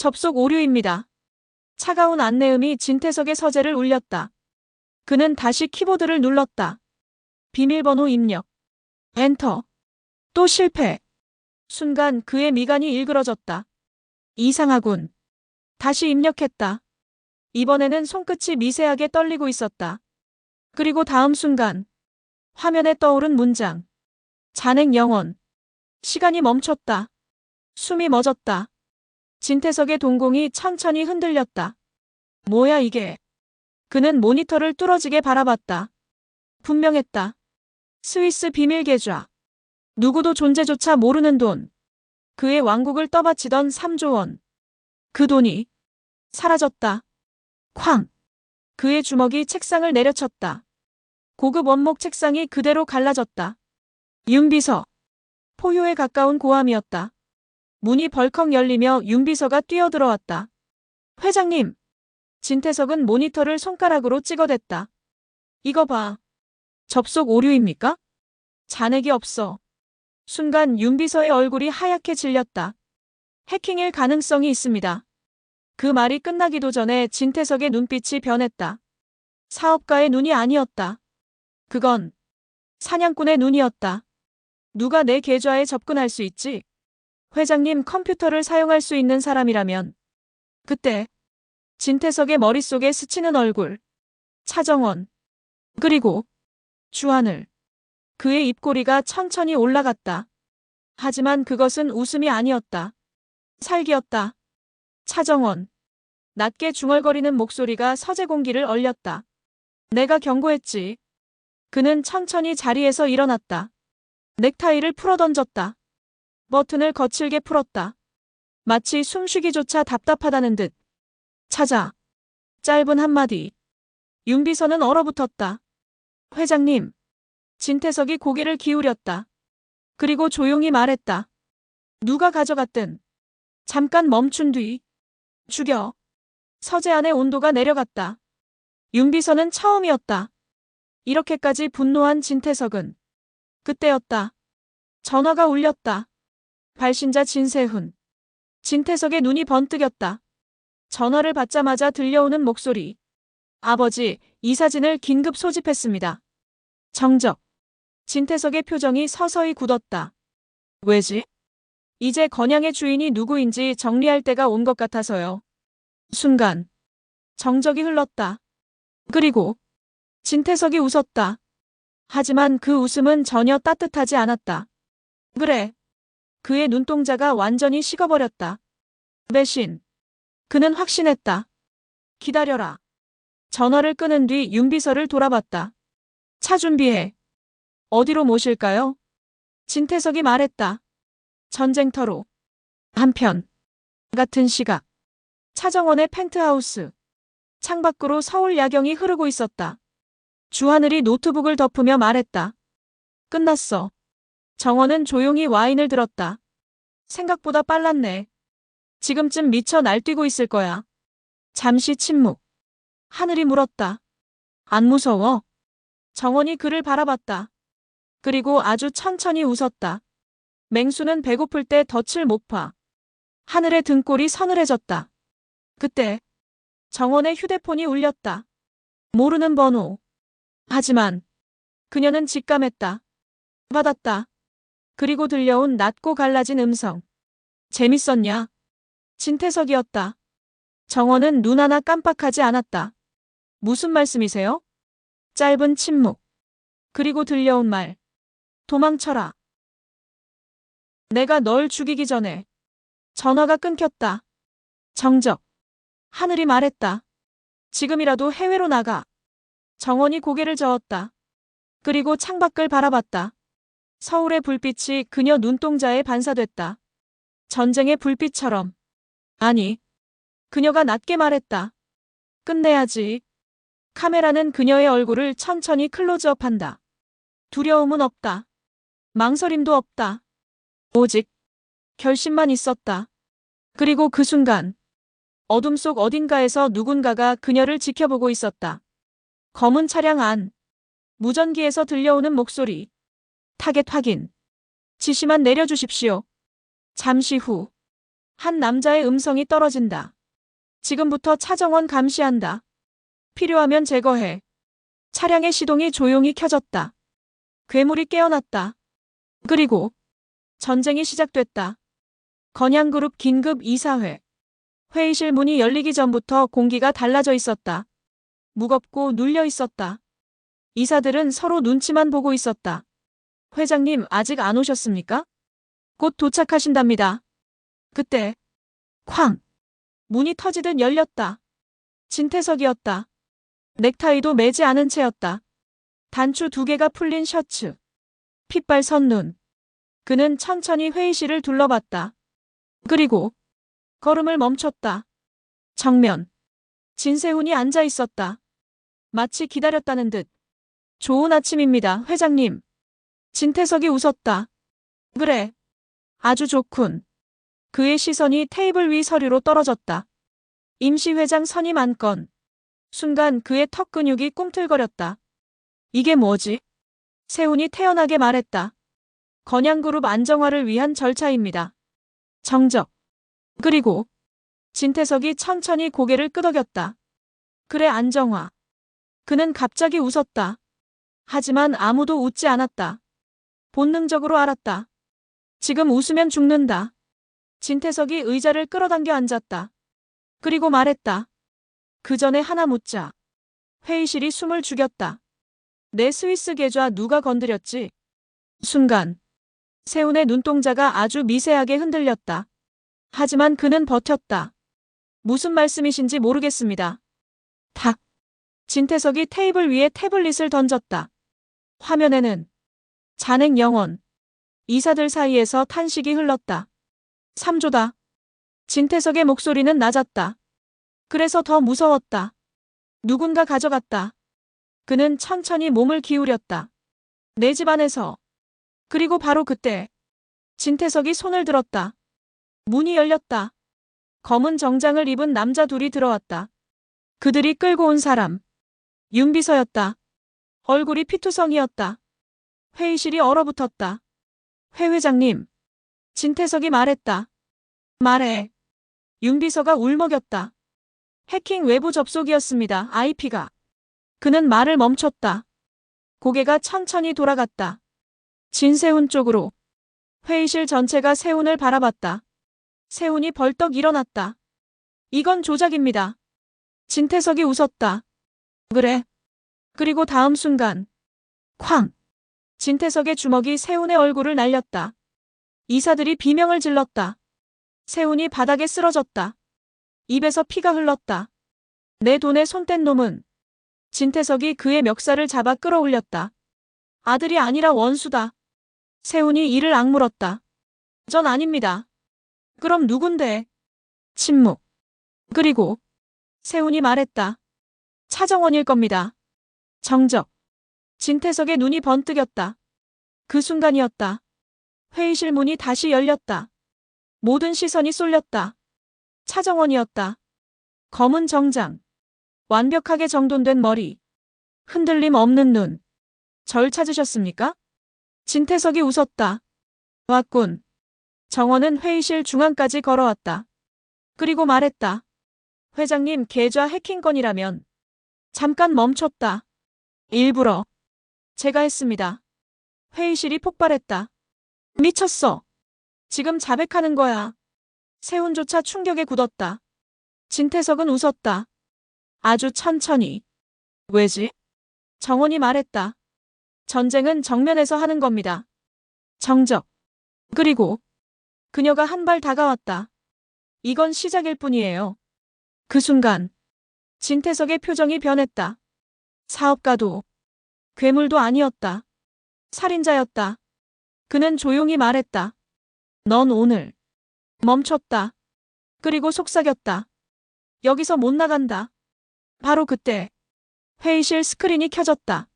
접속 오류입니다. 차가운 안내음이 진태석의 서재를 울렸다. 그는 다시 키보드를 눌렀다. 비밀번호 입력. 엔터. 또 실패. 순간 그의 미간이 일그러졌다. 이상하군. 다시 입력했다. 이번에는 손끝이 미세하게 떨리고 있었다. 그리고 다음 순간 화면에 떠오른 문장. 잔액 영원. 시간이 멈췄다. 숨이 멎었다. 진태석의 동공이 천천히 흔들렸다. 뭐야 이게. 그는 모니터를 뚫어지게 바라봤다. 분명했다. 스위스 비밀 계좌. 누구도 존재조차 모르는 돈. 그의 왕국을 떠받치던 3조 원. 그 돈이 사라졌다. 쾅. 그의 주먹이 책상을 내려쳤다. 고급 원목 책상이 그대로 갈라졌다. 윤비서. 포효에 가까운 고함이었다. 문이 벌컥 열리며 윤비서가 뛰어들어왔다. 회장님. 진태석은 모니터를 손가락으로 찍어댔다. 이거 봐. 접속 오류입니까? 잔액이 없어. 순간 윤비서의 얼굴이 하얗게 질렸다. 해킹일 가능성이 있습니다. 그 말이 끝나기도 전에 진태석의 눈빛이 변했다. 사업가의 눈이 아니었다. 그건 사냥꾼의 눈이었다. 누가 내 계좌에 접근할 수 있지? 회장님 컴퓨터를 사용할 수 있는 사람이라면. 그때 진태석의 머릿속에 스치는 얼굴. 차정원. 그리고 주하늘. 그의 입꼬리가 천천히 올라갔다. 하지만 그것은 웃음이 아니었다. 살기였다. 차정원. 낮게 중얼거리는 목소리가 서재 공기를 얼렸다. 내가 경고했지. 그는 천천히 자리에서 일어났다. 넥타이를 풀어던졌다. 버튼을 거칠게 풀었다. 마치 숨쉬기조차 답답하다는 듯. 찾아. 짧은 한마디. 윤비서는 얼어붙었다. 회장님. 진태석이 고개를 기울였다. 그리고 조용히 말했다. 누가 가져갔든. 잠깐 멈춘 뒤. 죽여. 서재 안의 온도가 내려갔다. 윤비서는 처음이었다. 이렇게까지 분노한 진태석은 그때였다. 전화가 울렸다. 발신자 진세훈. 진태석의 눈이 번뜩였다. 전화를 받자마자 들려오는 목소리. 아버지, 이 사진을 긴급 소집했습니다. 정적. 진태석의 표정이 서서히 굳었다. 왜지? 이제 건양의 주인이 누구인지 정리할 때가 온 것 같아서요. 순간. 정적이 흘렀다. 그리고 진태석이 웃었다. 하지만 그 웃음은 전혀 따뜻하지 않았다. 그래. 그의 눈동자가 완전히 식어버렸다. 배신. 그는 확신했다. 기다려라. 전화를 끊은 뒤 윤비서를 돌아봤다. 차 준비해. 어디로 모실까요? 진태석이 말했다. 전쟁터로. 한편. 같은 시각. 차정원의 펜트하우스. 창밖으로 서울 야경이 흐르고 있었다. 주하늘이 노트북을 덮으며 말했다. 끝났어. 정원은 조용히 와인을 들었다. 생각보다 빨랐네. 지금쯤 미쳐 날뛰고 있을 거야. 잠시 침묵. 하늘이 물었다. 안 무서워? 정원이 그를 바라봤다. 그리고 아주 천천히 웃었다. 맹수는 배고플 때 덫을 못 파. 하늘의 등골이 서늘해졌다. 그때 정원의 휴대폰이 울렸다. 모르는 번호. 하지만 그녀는 직감했다. 받았다. 그리고 들려온 낮고 갈라진 음성. 재밌었냐? 진태석이었다. 정원은 눈 하나 깜빡하지 않았다. 무슨 말씀이세요? 짧은 침묵. 그리고 들려온 말. 도망쳐라. 내가 널 죽이기 전에. 전화가 끊겼다. 정적. 하늘이 말했다. 지금이라도 해외로 나가. 정원이 고개를 저었다. 그리고 창밖을 바라봤다. 서울의 불빛이 그녀 눈동자에 반사됐다. 전쟁의 불빛처럼. 아니. 그녀가 낮게 말했다. 끝내야지. 카메라는 그녀의 얼굴을 천천히 클로즈업한다. 두려움은 없다. 망설임도 없다. 오직 결심만 있었다. 그리고 그 순간 어둠 속 어딘가에서 누군가가 그녀를 지켜보고 있었다. 검은 차량 안. 무전기에서 들려오는 목소리. 타겟 확인. 지시만 내려주십시오. 잠시 후. 한 남자의 음성이 떨어진다. 지금부터 차정원 감시한다. 필요하면 제거해. 차량의 시동이 조용히 켜졌다. 괴물이 깨어났다. 그리고 전쟁이 시작됐다. 건양그룹 긴급 이사회. 회의실 문이 열리기 전부터 공기가 달라져 있었다. 무겁고 눌려 있었다. 이사들은 서로 눈치만 보고 있었다. 회장님 아직 안 오셨습니까? 곧 도착하신답니다. 그때 쾅 문이 터지듯 열렸다. 진태석이었다. 넥타이도 매지 않은 채였다. 단추 두 개가 풀린 셔츠. 핏발 선눈. 그는 천천히 회의실을 둘러봤다. 그리고 걸음을 멈췄다. 정면. 진세훈이 앉아 있었다. 마치 기다렸다는 듯. 좋은 아침입니다, 회장님. 진태석이 웃었다. 그래. 아주 좋군. 그의 시선이 테이블 위 서류로 떨어졌다. 임시회장 선임 안건. 순간 그의 턱 근육이 꿈틀거렸다. 이게 뭐지? 세훈이 태연하게 말했다. 건양그룹 안정화를 위한 절차입니다. 정적. 그리고 진태석이 천천히 고개를 끄덕였다. 그래 안정화. 그는 갑자기 웃었다. 하지만 아무도 웃지 않았다. 본능적으로 알았다. 지금 웃으면 죽는다. 진태석이 의자를 끌어당겨 앉았다. 그리고 말했다. 그 전에 하나 묻자. 회의실이 숨을 죽였다. 내 스위스 계좌 누가 건드렸지? 순간 세훈의 눈동자가 아주 미세하게 흔들렸다. 하지만 그는 버텼다. 무슨 말씀이신지 모르겠습니다. 탁. 진태석이 테이블 위에 태블릿을 던졌다. 화면에는 잔액 영원. 이사들 사이에서 탄식이 흘렀다. 3조다. 진태석의 목소리는 낮았다. 그래서 더 무서웠다. 누군가 가져갔다. 그는 천천히 몸을 기울였다. 내 집 안에서. 그리고 바로 그때 진태석이 손을 들었다. 문이 열렸다. 검은 정장을 입은 남자 둘이 들어왔다. 그들이 끌고 온 사람. 윤비서였다. 얼굴이 피투성이었다. 회의실이 얼어붙었다. 회 회장님. 진태석이 말했다. 말해. 윤 비서가 울먹였다. 해킹 외부 접속이었습니다. IP가. 그는 말을 멈췄다. 고개가 천천히 돌아갔다. 진세훈 쪽으로. 회의실 전체가 세훈을 바라봤다. 세훈이 벌떡 일어났다. 이건 조작입니다. 진태석이 웃었다. 그래. 그리고 다음 순간. 쾅. 진태석의 주먹이 세훈의 얼굴을 날렸다. 이사들이 비명을 질렀다. 세훈이 바닥에 쓰러졌다. 입에서 피가 흘렀다. 내 돈에 손뗀 놈은 진태석이 그의 멱살을 잡아 끌어올렸다. 아들이 아니라 원수다. 세훈이 이를 악물었다. 전 아닙니다. 그럼 누군데? 침묵. 그리고 세훈이 말했다. 차정원일 겁니다. 정적. 진태석의 눈이 번뜩였다. 그 순간이었다. 회의실 문이 다시 열렸다. 모든 시선이 쏠렸다. 차정원이었다. 검은 정장. 완벽하게 정돈된 머리. 흔들림 없는 눈. 절 찾으셨습니까? 진태석이 웃었다. 왔군. 정원은 회의실 중앙까지 걸어왔다. 그리고 말했다. 회장님 계좌 해킹 건이라면 잠깐 멈췄다. 일부러 제가 했습니다. 회의실이 폭발했다. 미쳤어. 지금 자백하는 거야. 세훈조차 충격에 굳었다. 진태석은 웃었다. 아주 천천히. 왜지? 정원이 말했다. 전쟁은 정면에서 하는 겁니다. 정적. 그리고 그녀가 한 발 다가왔다. 이건 시작일 뿐이에요. 그 순간 진태석의 표정이 변했다. 사업가도 괴물도 아니었다. 살인자였다. 그는 조용히 말했다. 넌 오늘 멈췄다. 그리고 속삭였다. 여기서 못 나간다. 바로 그때 회의실 스크린이 켜졌다.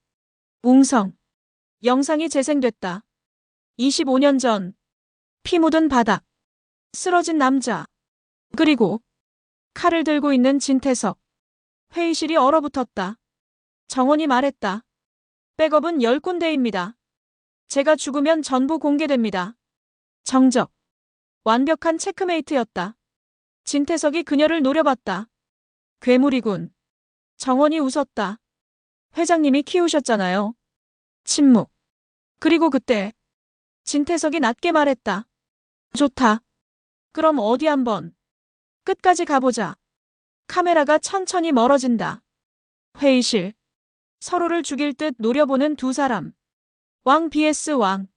웅성. 영상이 재생됐다. 25년 전 피 묻은 바닥. 쓰러진 남자. 그리고 칼을 들고 있는 진태석. 회의실이 얼어붙었다. 정원이 말했다. 백업은 10군데입니다. 제가 죽으면 전부 공개됩니다. 정적. 완벽한 체크메이트였다. 진태석이 그녀를 노려봤다. 괴물이군. 정원이 웃었다. 회장님이 키우셨잖아요. 침묵. 그리고 그때 진태석이 낮게 말했다. 좋다. 그럼 어디 한번 끝까지 가보자. 카메라가 천천히 멀어진다. 회의실. 서로를 죽일 듯 노려보는 두 사람. 왕 vs 왕.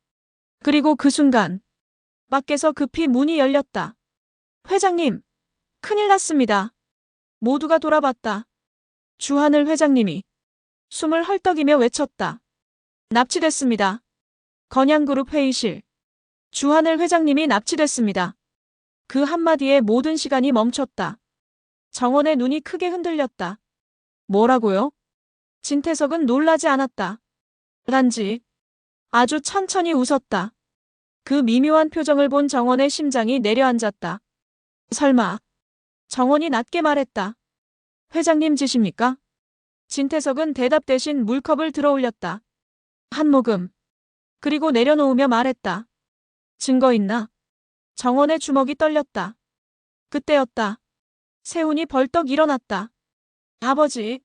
그리고 그 순간 밖에서 급히 문이 열렸다. 회장님, 큰일 났습니다. 모두가 돌아봤다. 주하늘 회장님이 숨을 헐떡이며 외쳤다. 납치됐습니다. 건양그룹 회의실. 주하늘 회장님이 납치됐습니다. 그 한마디에 모든 시간이 멈췄다. 정원의 눈이 크게 흔들렸다. 뭐라고요? 진태석은 놀라지 않았다. 단지 아주 천천히 웃었다. 그 미묘한 표정을 본 정원의 심장이 내려앉았다. 설마. 정원이 낮게 말했다. 회장님 지십니까? 진태석은 대답 대신 물컵을 들어 올렸다. 한 모금. 그리고 내려놓으며 말했다. 증거 있나? 정원의 주먹이 떨렸다. 그때였다. 세훈이 벌떡 일어났다. 아버지.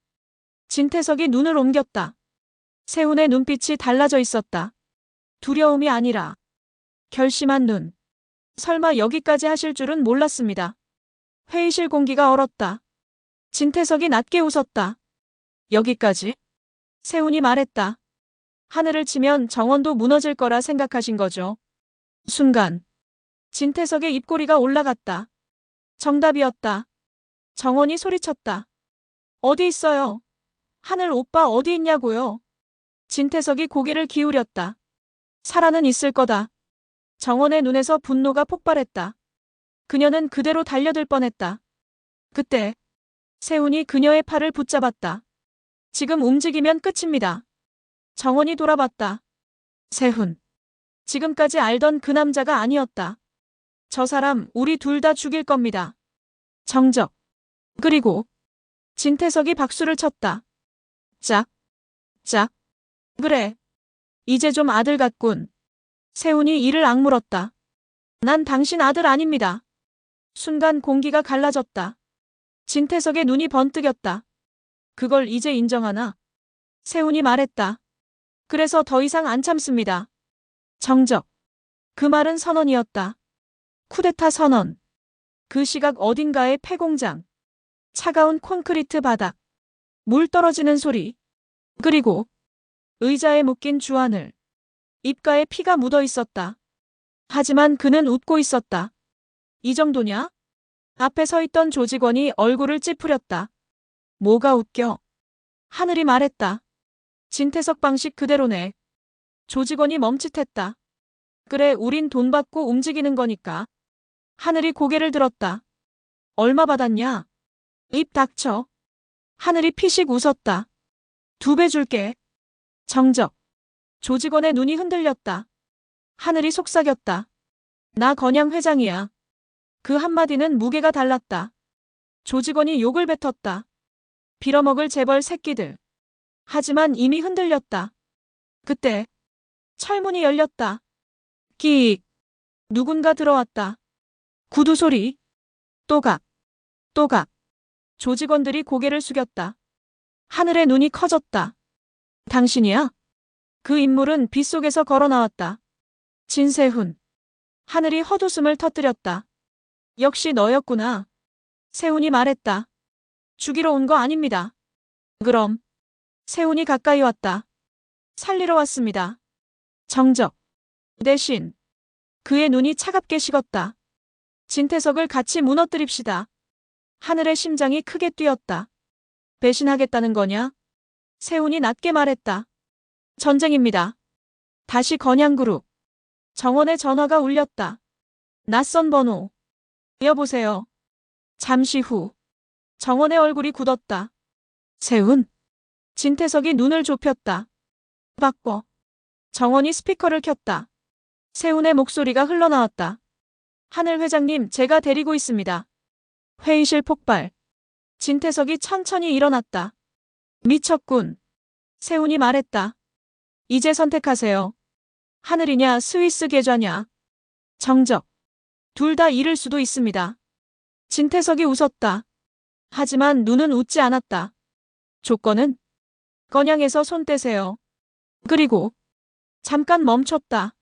진태석이 눈을 옮겼다. 세훈의 눈빛이 달라져 있었다. 두려움이 아니라 결심한 눈. 설마 여기까지 하실 줄은 몰랐습니다. 회의실 공기가 얼었다. 진태석이 낮게 웃었다. 여기까지? 세훈이 말했다. 하늘을 치면 정원도 무너질 거라 생각하신 거죠. 순간 진태석의 입꼬리가 올라갔다. 정답이었다. 정원이 소리쳤다. 어디 있어요? 하늘 오빠 어디 있냐고요? 진태석이 고개를 기울였다. 사라는 있을 거다. 정원의 눈에서 분노가 폭발했다. 그녀는 그대로 달려들 뻔했다. 그때 세훈이 그녀의 팔을 붙잡았다. 지금 움직이면 끝입니다. 정원이 돌아봤다. 세훈. 지금까지 알던 그 남자가 아니었다. 저 사람 우리 둘 다 죽일 겁니다. 정적. 그리고 진태석이 박수를 쳤다. 짝. 짝. 그래. 이제 좀 아들 같군. 세훈이 이를 악물었다. 난 당신 아들 아닙니다. 순간 공기가 갈라졌다. 진태석의 눈이 번뜩였다. 그걸 이제 인정하나? 세훈이 말했다. 그래서 더 이상 안 참습니다. 정적. 그 말은 선언이었다. 쿠데타 선언. 그 시각 어딘가의 폐공장. 차가운 콘크리트 바닥. 물 떨어지는 소리. 그리고 의자에 묶인 주안을. 입가에 피가 묻어 있었다. 하지만 그는 웃고 있었다. 이 정도냐? 앞에 서 있던 조직원이 얼굴을 찌푸렸다. 뭐가 웃겨? 하늘이 말했다. 진태석 방식 그대로네. 조직원이 멈칫했다. 그래, 우린 돈 받고 움직이는 거니까. 하늘이 고개를 들었다. 얼마 받았냐? 입 닥쳐. 하늘이 피식 웃었다. 두 배 줄게. 정적. 조직원의 눈이 흔들렸다. 하늘이 속삭였다. 나 건양 회장이야. 그 한마디는 무게가 달랐다. 조직원이 욕을 뱉었다. 빌어먹을 재벌 새끼들. 하지만 이미 흔들렸다. 그때 철문이 열렸다. 끼익. 누군가 들어왔다. 구두 소리. 또각. 또각. 조직원들이 고개를 숙였다. 하늘의 눈이 커졌다. 당신이야? 그 인물은 빗속에서 걸어 나왔다. 진세훈. 하늘이 헛웃음을 터뜨렸다. 역시 너였구나. 세훈이 말했다. 죽이러 온 거 아닙니다. 그럼. 세훈이 가까이 왔다. 살리러 왔습니다. 정적. 대신. 그의 눈이 차갑게 식었다. 진태석을 같이 무너뜨립시다. 하늘의 심장이 크게 뛰었다. 배신하겠다는 거냐? 세훈이 낮게 말했다. 전쟁입니다. 다시 건양그룹. 정원의 전화가 울렸다. 낯선 번호. 여보세요. 잠시 후. 정원의 얼굴이 굳었다. 세훈. 진태석이 눈을 좁혔다. 바꿔. 정원이 스피커를 켰다. 세훈의 목소리가 흘러나왔다. 하늘 회장님, 제가 데리고 있습니다. 회의실 폭발. 진태석이 천천히 일어났다. 미쳤군. 세훈이 말했다. 이제 선택하세요. 하늘이냐 스위스 계좌냐. 정적. 둘 다 잃을 수도 있습니다. 진태석이 웃었다. 하지만 눈은 웃지 않았다. 조건은? 건양에서 손 떼세요. 그리고 잠깐 멈췄다.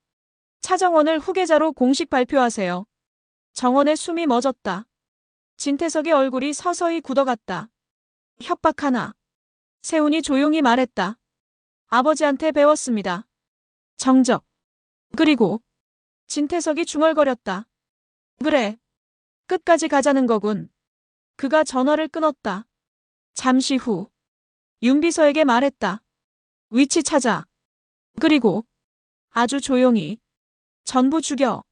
차정원을 후계자로 공식 발표하세요. 정원의 숨이 멎었다. 진태석의 얼굴이 서서히 굳어갔다. 협박 하나. 세훈이 조용히 말했다. 아버지한테 배웠습니다. 정적. 그리고 진태석이 중얼거렸다. 그래. 끝까지 가자는 거군. 그가 전화를 끊었다. 잠시 후 윤비서에게 말했다. 위치 찾아. 그리고 아주 조용히 전부 죽여.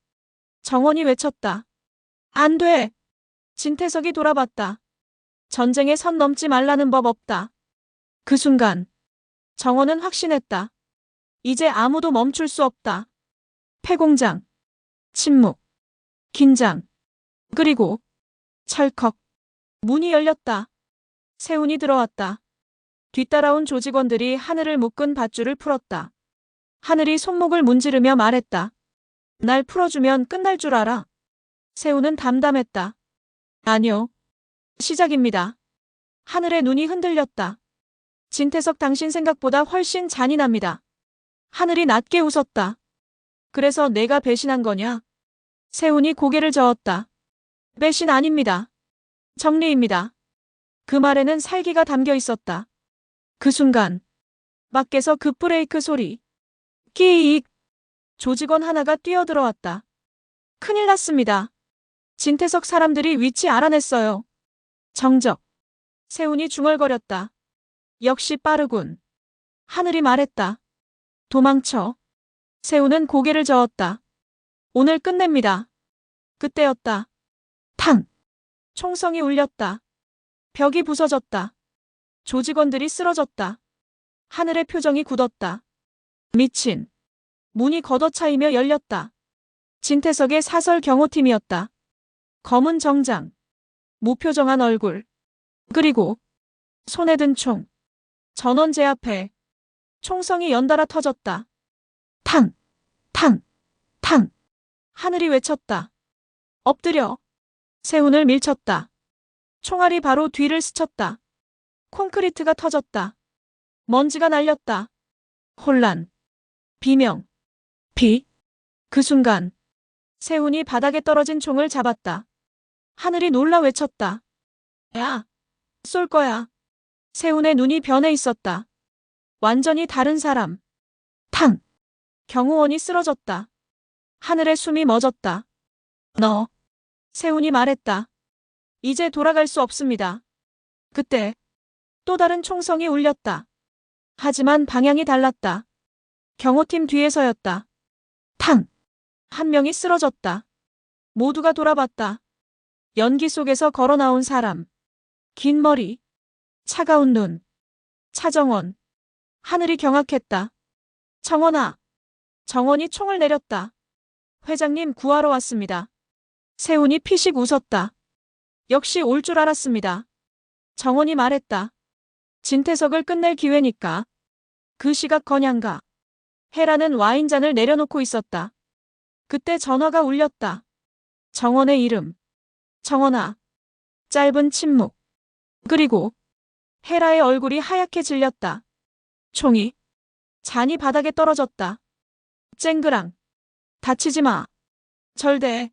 정원이 외쳤다. 안 돼. 진태석이 돌아봤다. 전쟁에 선 넘지 말라는 법 없다. 그 순간 정원은 확신했다. 이제 아무도 멈출 수 없다. 폐공장, 침묵, 긴장, 그리고 철컥. 문이 열렸다. 세훈이 들어왔다. 뒤따라온 조직원들이 하늘을 묶은 밧줄을 풀었다. 하늘이 손목을 문지르며 말했다. 날 풀어주면 끝날 줄 알아. 세훈은 담담했다. 아니요. 시작입니다. 하늘의 눈이 흔들렸다. 진태석 당신 생각보다 훨씬 잔인합니다. 하늘이 낮게 웃었다. 그래서 내가 배신한 거냐? 세훈이 고개를 저었다. 배신 아닙니다. 정리입니다. 그 말에는 살기가 담겨 있었다. 그 순간 밖에서 급브레이크 소리. 끼익. 조직원 하나가 뛰어들어왔다. 큰일 났습니다. 진태석 사람들이 위치 알아냈어요. 정적. 세훈이 중얼거렸다. 역시 빠르군. 하늘이 말했다. 도망쳐. 세훈은 고개를 저었다. 오늘 끝냅니다. 그때였다. 탕. 총성이 울렸다. 벽이 부서졌다. 조직원들이 쓰러졌다. 하늘의 표정이 굳었다. 미친. 문이 걷어차이며 열렸다. 진태석의 사설 경호팀이었다. 검은 정장. 무표정한 얼굴. 그리고 손에 든 총. 전원 제 앞에 총성이 연달아 터졌다. 탕, 탕, 탕. 하늘이 외쳤다. 엎드려. 세훈을 밀쳤다. 총알이 바로 뒤를 스쳤다. 콘크리트가 터졌다. 먼지가 날렸다. 혼란. 비명. 비. 그 순간 세훈이 바닥에 떨어진 총을 잡았다. 하늘이 놀라 외쳤다. 야, 쏠 거야. 세훈의 눈이 변해 있었다. 완전히 다른 사람. 탕. 경호원이 쓰러졌다. 하늘의 숨이 멎었다. 너. 세훈이 말했다. 이제 돌아갈 수 없습니다. 그때 또 다른 총성이 울렸다. 하지만 방향이 달랐다. 경호팀 뒤에서였다. 탕! 한 명이 쓰러졌다. 모두가 돌아봤다. 연기 속에서 걸어 나온 사람. 긴 머리. 차가운 눈. 차정원. 하늘이 경악했다. 정원아. 정원이 총을 내렸다. 회장님 구하러 왔습니다. 세훈이 피식 웃었다. 역시 올 줄 알았습니다. 정원이 말했다. 진태석을 끝낼 기회니까. 그 시각 건양가. 헤라는 와인잔을 내려놓고 있었다. 그때 전화가 울렸다. 정원의 이름. 정원아. 짧은 침묵. 그리고 헤라의 얼굴이 하얗게 질렸다. 총이. 잔이 바닥에 떨어졌다. 쨍그랑. 다치지 마. 절대.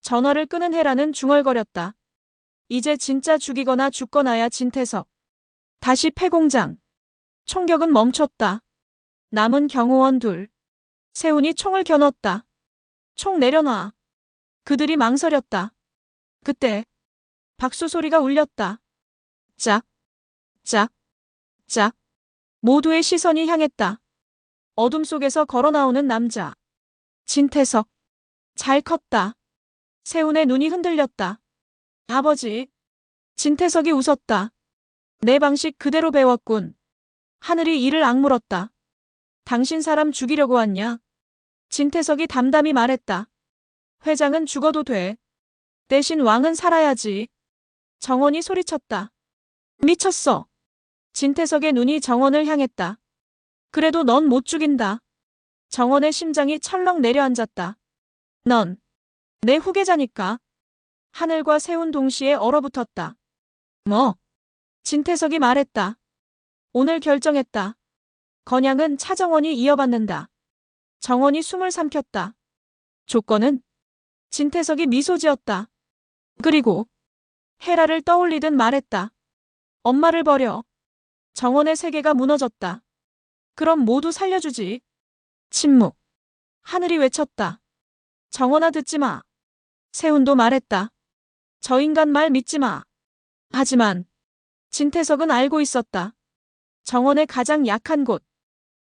전화를 끄는 헤라는 중얼거렸다. 이제 진짜 죽이거나 죽거나야 진태석. 다시 폐공장. 총격은 멈췄다. 남은 경호원 둘. 세훈이 총을 겨눴다. 총 내려놔. 그들이 망설였다. 그때 박수 소리가 울렸다. 짝, 짝, 짝. 모두의 시선이 향했다. 어둠 속에서 걸어 나오는 남자. 진태석. 잘 컸다. 세훈의 눈이 흔들렸다. 아버지. 진태석이 웃었다. 내 방식 그대로 배웠군. 하늘이 이를 악물었다. 당신 사람 죽이려고 왔냐? 진태석이 담담히 말했다. 회장은 죽어도 돼. 대신 왕은 살아야지. 정원이 소리쳤다. 미쳤어. 진태석의 눈이 정원을 향했다. 그래도 넌 못 죽인다. 정원의 심장이 철렁 내려앉았다. 넌 내 후계자니까. 하늘과 세운 동시에 얼어붙었다. 뭐? 진태석이 말했다. 오늘 결정했다. 건양은 차정원이 이어받는다. 정원이 숨을 삼켰다. 조건은? 진태석이 미소 지었다. 그리고 헤라를 떠올리듯 말했다. 엄마를 버려. 정원의 세계가 무너졌다. 그럼 모두 살려주지. 침묵. 하늘이 외쳤다. 정원아 듣지 마. 세운도 말했다. 저 인간 말 믿지 마. 하지만 진태석은 알고 있었다. 정원의 가장 약한 곳.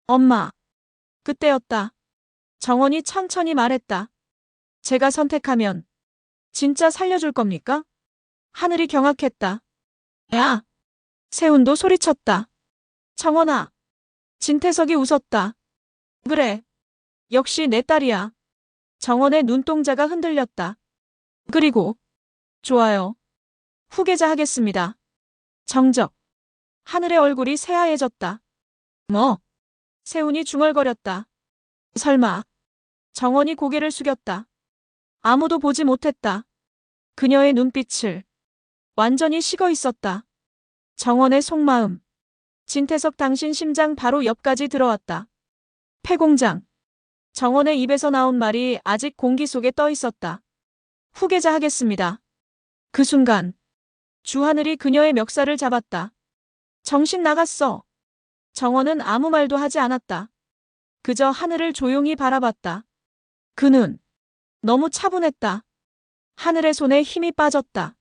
엄마. 그때였다. 정원이 천천히 말했다. 제가 선택하면 진짜 살려줄 겁니까? 하늘이 경악했다. 야! 세운도 소리쳤다. 정원아. 진태석이 웃었다. 그래. 역시 내 딸이야. 정원의 눈동자가 흔들렸다. 그리고 좋아요. 후계자 하겠습니다. 정적. 하늘의 얼굴이 새하얘졌다. 뭐? 세운이 중얼거렸다. 설마. 정원이 고개를 숙였다. 아무도 보지 못했다. 그녀의 눈빛을 완전히 식어 있었다. 정원의 속마음. 진태석 당신 심장 바로 옆까지 들어왔다. 폐공장. 정원의 입에서 나온 말이 아직 공기 속에 떠 있었다. 후계자 하겠습니다. 그 순간 주하늘이 그녀의 멱살을 잡았다. 정신 나갔어. 정원은 아무 말도 하지 않았다. 그저 하늘을 조용히 바라봤다. 그 눈. 너무 차분했다. 하늘의 손에 힘이 빠졌다.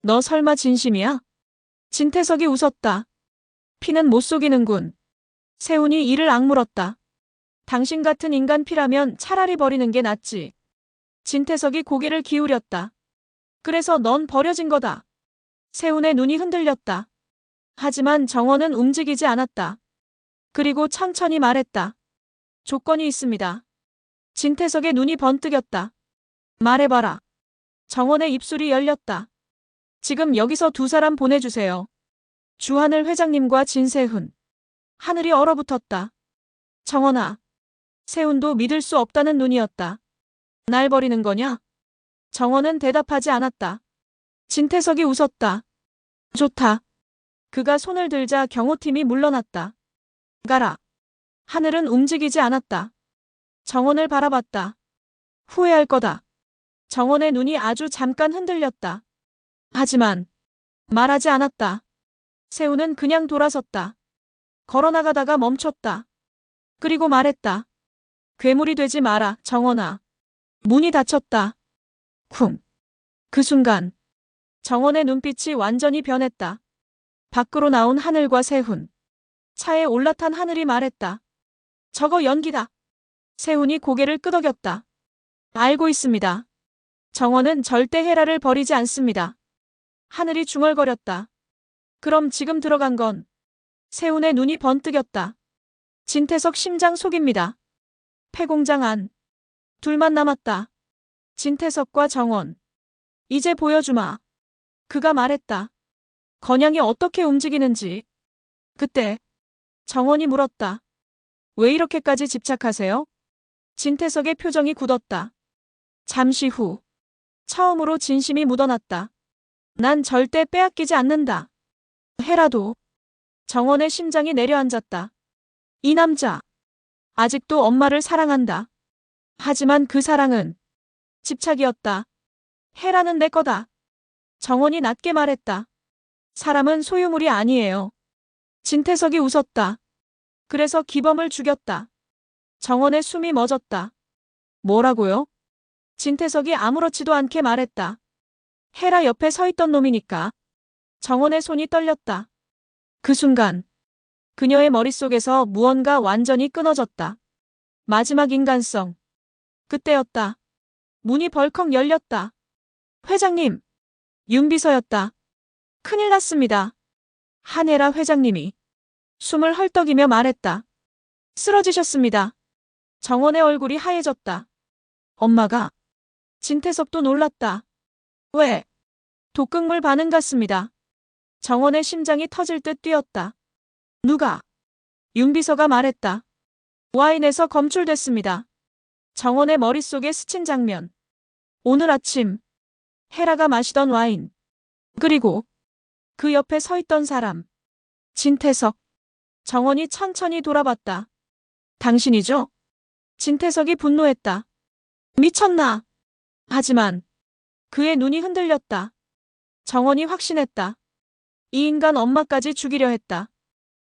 너 설마 진심이야? 진태석이 웃었다. 피는 못 속이는군. 세운이 이를 악물었다. 당신 같은 인간 피라면 차라리 버리는 게 낫지. 진태석이 고개를 기울였다. 그래서 넌 버려진 거다. 세운의 눈이 흔들렸다. 하지만 정원은 움직이지 않았다. 그리고 천천히 말했다. 조건이 있습니다. 진태석의 눈이 번뜩였다. 말해봐라. 정원의 입술이 열렸다. 지금 여기서 두 사람 보내주세요. 주하늘 회장님과 진세훈. 하늘이 얼어붙었다. 정원아. 세훈도 믿을 수 없다는 눈이었다. 날 버리는 거냐? 정원은 대답하지 않았다. 진태석이 웃었다. 좋다. 그가 손을 들자 경호팀이 물러났다. 가라. 하늘은 움직이지 않았다. 정원을 바라봤다. 후회할 거다. 정원의 눈이 아주 잠깐 흔들렸다. 하지만 말하지 않았다. 세우는 그냥 돌아섰다. 걸어나가다가 멈췄다. 그리고 말했다. 괴물이 되지 마라, 정원아. 문이 닫혔다. 쿵. 그 순간 정원의 눈빛이 완전히 변했다. 밖으로 나온 하늘과 세훈. 차에 올라탄 하늘이 말했다. 저거 연기다. 세훈이 고개를 끄덕였다. 알고 있습니다. 정원은 절대 헤라를 버리지 않습니다. 하늘이 중얼거렸다. 그럼 지금 들어간 건 세훈의 눈이 번뜩였다. 진태석 심장 속입니다. 폐공장 안. 둘만 남았다. 진태석과 정원. 이제 보여주마. 그가 말했다. 건양이 어떻게 움직이는지. 그때 정원이 물었다. 왜 이렇게까지 집착하세요? 진태석의 표정이 굳었다. 잠시 후 처음으로 진심이 묻어났다. 난 절대 빼앗기지 않는다. 해라도 정원의 심장이 내려앉았다. 이 남자 아직도 엄마를 사랑한다. 하지만 그 사랑은 집착이었다. 해라는 내 거다. 정원이 낮게 말했다. 사람은 소유물이 아니에요. 진태석이 웃었다. 그래서 기범을 죽였다. 정원의 숨이 멎었다. 뭐라고요? 진태석이 아무렇지도 않게 말했다. 헤라 옆에 서 있던 놈이니까. 정원의 손이 떨렸다. 그 순간 그녀의 머릿속에서 무언가 완전히 끊어졌다. 마지막 인간성. 그때였다. 문이 벌컥 열렸다. 회장님. 윤비서였다. 큰일 났습니다. 한혜라 회장님이 숨을 헐떡이며 말했다. 쓰러지셨습니다. 정원의 얼굴이 하얘졌다. 엄마가 진태석도 놀랐다. 왜? 독극물 반응 같습니다. 정원의 심장이 터질 듯 뛰었다. 누가? 윤비서가 말했다. 와인에서 검출됐습니다. 정원의 머릿속에 스친 장면. 오늘 아침 헤라가 마시던 와인. 그리고 그 옆에 서 있던 사람. 진태석. 정원이 천천히 돌아봤다. 당신이죠? 진태석이 분노했다. 미쳤나? 하지만 그의 눈이 흔들렸다. 정원이 확신했다. 이 인간 엄마까지 죽이려 했다.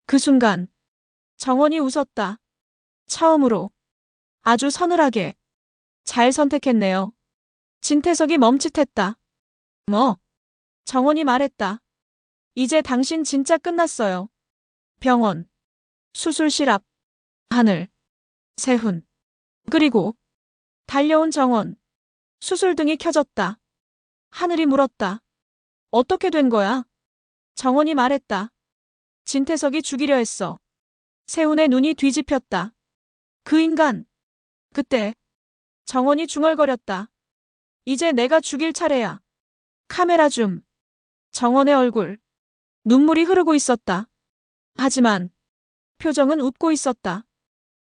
그 순간 정원이 웃었다. 처음으로 아주 서늘하게 잘 선택했네요. 진태석이 멈칫했다. 뭐? 정원이 말했다. 이제 당신 진짜 끝났어요. 병원, 수술실 앞, 하늘, 세훈, 그리고 달려온 정원, 수술등이 켜졌다. 하늘이 물었다. 어떻게 된 거야? 정원이 말했다. 진태석이 죽이려 했어. 세훈의 눈이 뒤집혔다. 그 인간. 그때 정원이 중얼거렸다. 이제 내가 죽일 차례야. 카메라 줌. 정원의 얼굴. 눈물이 흐르고 있었다. 하지만 표정은 웃고 있었다.